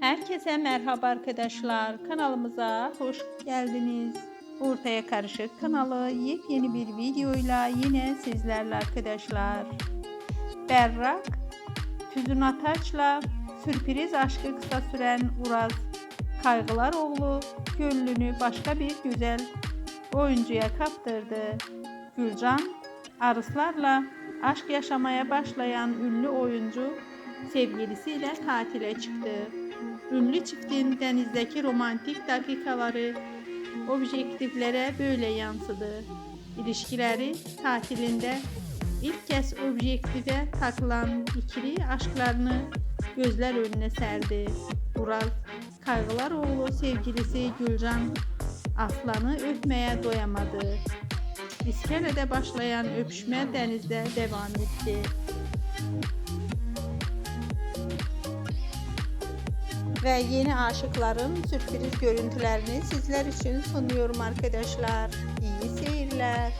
Herkese merhaba arkadaşlar. Kanalımıza hoş geldiniz. Ortaya Karışık kanalı yepyeni bir videoyla yine sizlerle arkadaşlar. Berrak, Füzun Ataç'la sürpriz aşkı kısa süren Uraz Kaygılaroğlu gönlünü başka bir güzel oyuncuya kaptırdı. Gülcan, Arıslarla aşk yaşamaya başlayan ünlü oyuncu sevgilisiyle tatile çıktı. Ünlü çiftin denizdeki romantik dakikaları objektiflere böyle yansıdı. İlişkileri tatilinde ilk kez objektife takılan ikili aşklarını gözler önüne serdi. Uraz Kaygılaroğlu sevgilisi Gülcan Aslan'ı öpmeye doyamadı. İskelede başlayan öpüşme denizde devam etti. ve yeni aşıkların sürpriz görüntülerini sizler için sunuyorum arkadaşlar. İyi seyirler.